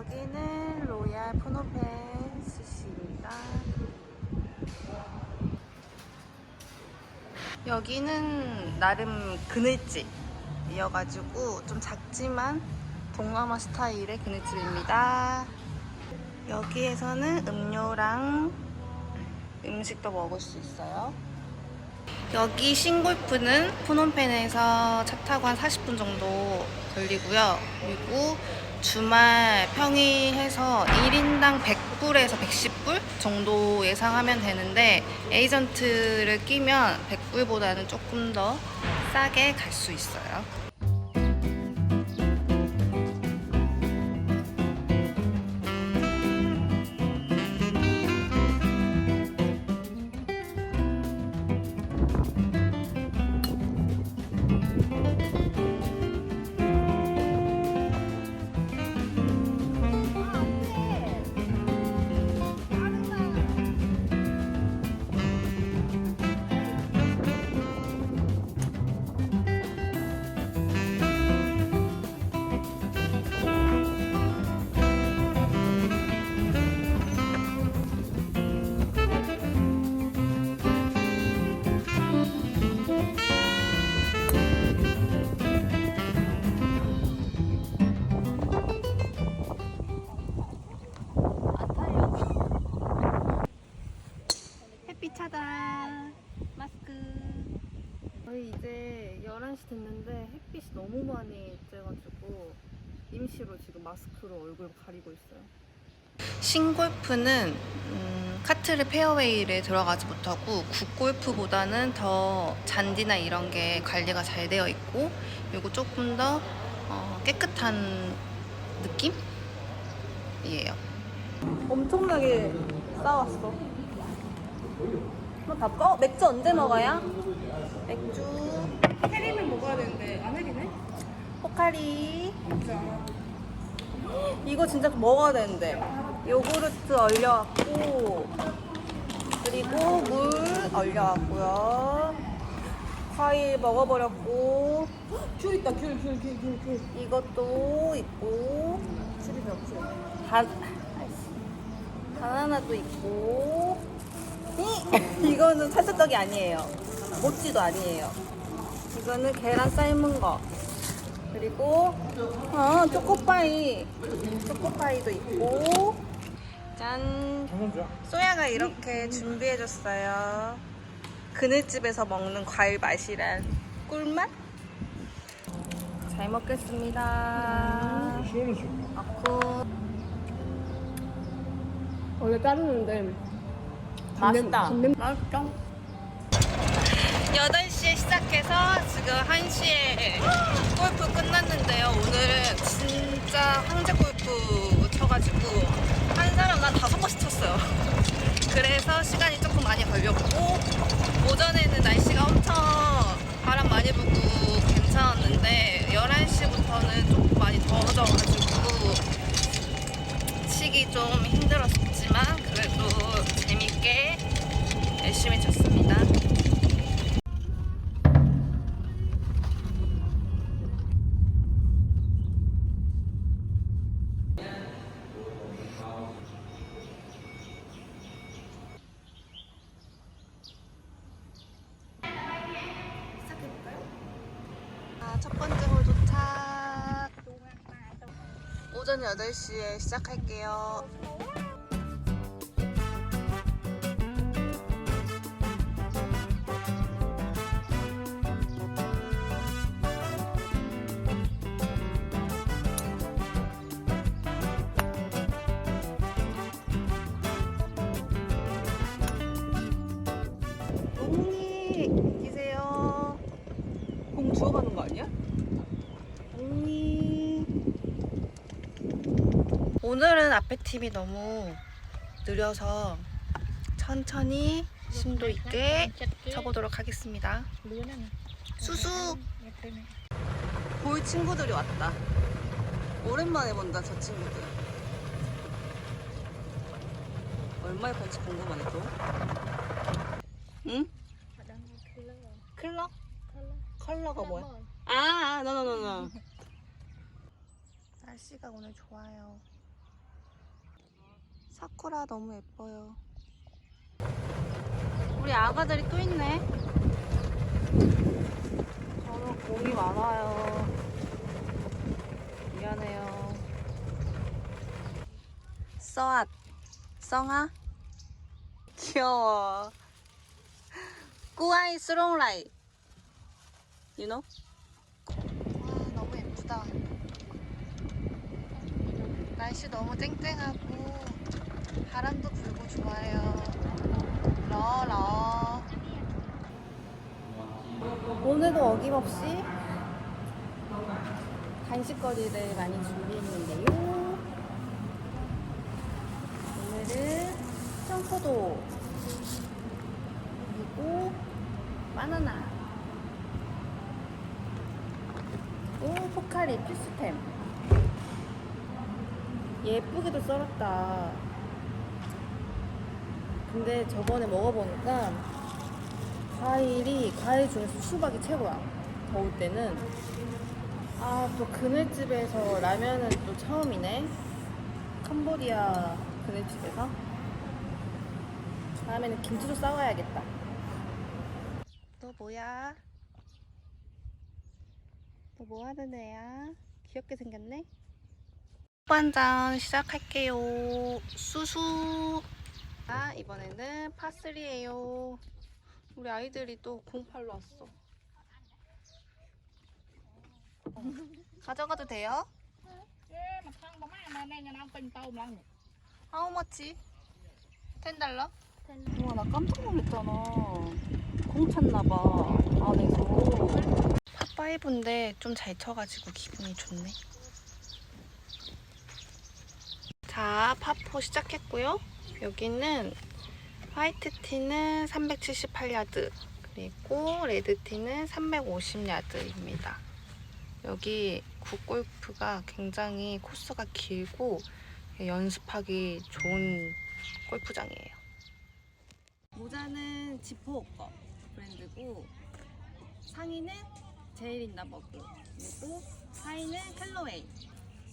여기는 로얄 푸노펜 스시입니다. 여기는 나름 그늘집이어가지고 좀 작지만 동남아 스타일의 그늘집입니다. 여기에서는 음료랑 음식도 먹을 수 있어요. 여기 싱골프는 푸놈펜에서 차 타고 한 40분 정도 걸리고요. 그리고 주말 평일해서 1인당 100불에서 110불 정도 예상하면 되는데 에이전트를 끼면 100불보다는 조금 더 싸게 갈 수 있어요. 11시 됐는데 햇빛이 너무 많이 쬐가지고 임시로 지금 마스크로 얼굴 가리고 있어요 싱골프는 음, 카트를 페어웨이를 들어가지 못하고 굿골프보다는 더 잔디나 이런 게 관리가 잘 되어 있고 그리고 조금 더 어, 깨끗한 느낌이에요 엄청나게 싸웠어. 다 꺼? 맥주 언제 먹어요? 맥주 해리를 먹어야 되는데 안 해리네? 포카리. 이거 진짜 먹어야 되는데. 요구르트 얼려왔고 그리고 물 얼려왔고요. 과일 먹어버렸고. 귤 있다 귤 귤 귤 귤귤. 이것도 있고. 귤이 없지 반 바나나도 있고. 이 이거는 살사떡이 아니에요. 모찌도 아니에요 이거는 계란 삶은 거. 그리고 어 초코파이. 초코파이도 있고. 짠. 소야가 이렇게 준비해줬어요. 그늘집에서 먹는 과일 맛이란 꿀맛? 잘 먹겠습니다. 아쿠 원래 자르는데 맛있다. 맛있다. 8 시에 시작해서 지금 1시에 골프 끝났는데요. 오늘은 진짜 황제 골프 쳐가지고 한 사람 난 다섯 번씩 쳤어요. 그래서 시간이 조금 많이 걸렸고 오전에는 날씨가 엄청 바람 많이 불고 괜찮았는데 11시부터는 조금 많이 더워져가지고 치기 좀 오전 8시에 시작할게요. 오늘은 앞에 팀이 너무 느려서 천천히 심도 있게 쳐보도록 하겠습니다. 수수. 볼 친구들이 왔다. 오랜만에 본다 저 친구들. 얼마에 본지 궁금하네 또. 응? 클러? 컬러가 뭐야? 아, 노노노노. 날씨가 오늘 좋아요. 사쿠라 너무 예뻐요. 우리 아가들이 또 있네. 저는 공이 많아요. 미안해요. 써앗, 썽아? 귀여워. 꾸아이 스롱라이. Know? 와, 너무 예쁘다. 날씨 너무 쨍쨍하고 바람도 불고 좋아요. 러러. 오늘도 어김없이 간식거리를 많이 준비했는데요. 오늘은 청포도 그리고 바나나 그리고 포카리 필수템 예쁘게도 썰었다 근데 저번에 먹어보니까 과일이 과일 중에서 수박이 최고야. 더울 때는. 아 또 그늘집에서 라면은 또 처음이네. 캄보디아 그늘집에서. 다음에는 김치도 싸와야겠다. 너 뭐야? 너 뭐 하는 애야? 귀엽게 생겼네? 한잔 시작할게요. 수수 아 이번에는 파3예요 우리 아이들이 또 공팔로 왔어 가져가도 돼요? How much? 10달러? 우와 나 깜짝 놀랐잖아 공 찼나봐 안에서 파5인데 좀 잘 쳐가지고 기분이 좋네 자 파4 시작했고요. 여기는 화이트 티는 378야드 그리고 레드 티는 350야드입니다. 여기 굿골프가 굉장히 코스가 길고 연습하기 좋은 골프장이에요. 모자는 지포 거 브랜드고 상의는 제일인다버그 그리고 하의는 캘러웨이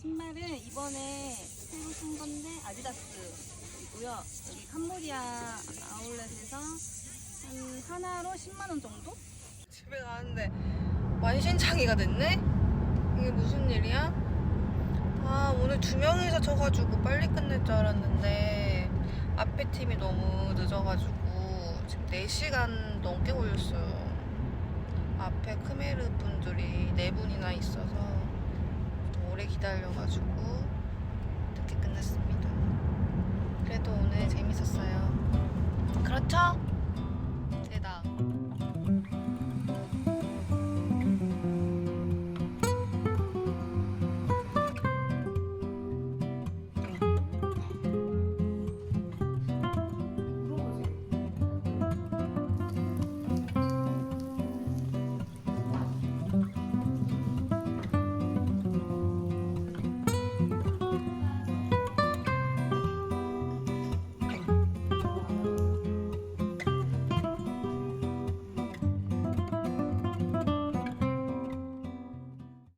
신발은 이번에 새로 산 건데 아디다스이고요. 여기 캄보디아 아울렛에서 한 하나로 10만 원 정도? 집에 가는데 만신창이가 됐네? 이게 무슨 일이야? 아 오늘 두 명이서 쳐가지고 빨리 끝낼 줄 알았는데 앞에 팀이 너무 늦어가지고 지금 4시간 넘게 걸렸어요 앞에 크메르 분들이 4분이나 있어서 좀 오래 기다려가지고 늦게 끝냈습니다. 그래도 오늘 재밌었어요. 그렇죠? 대답